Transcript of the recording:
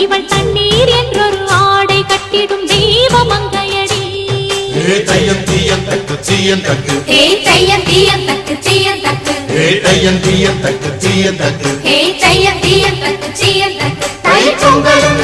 இவள் தண்ணீர் என்றொரு ஆடை கட்டிடும் தெய்வ மங்கையடி தையம் தீயம் தக்கு தீயம் தக்கு. ஏ தையம் தீயம் தக்கு தீயம் தக்கு. ஏ தையம் தீயம் தக்கு தீயம் தக்கு. ஏ தையம் தீயம் தக்கு தீயம் தக்கு. தை பொங்கலும்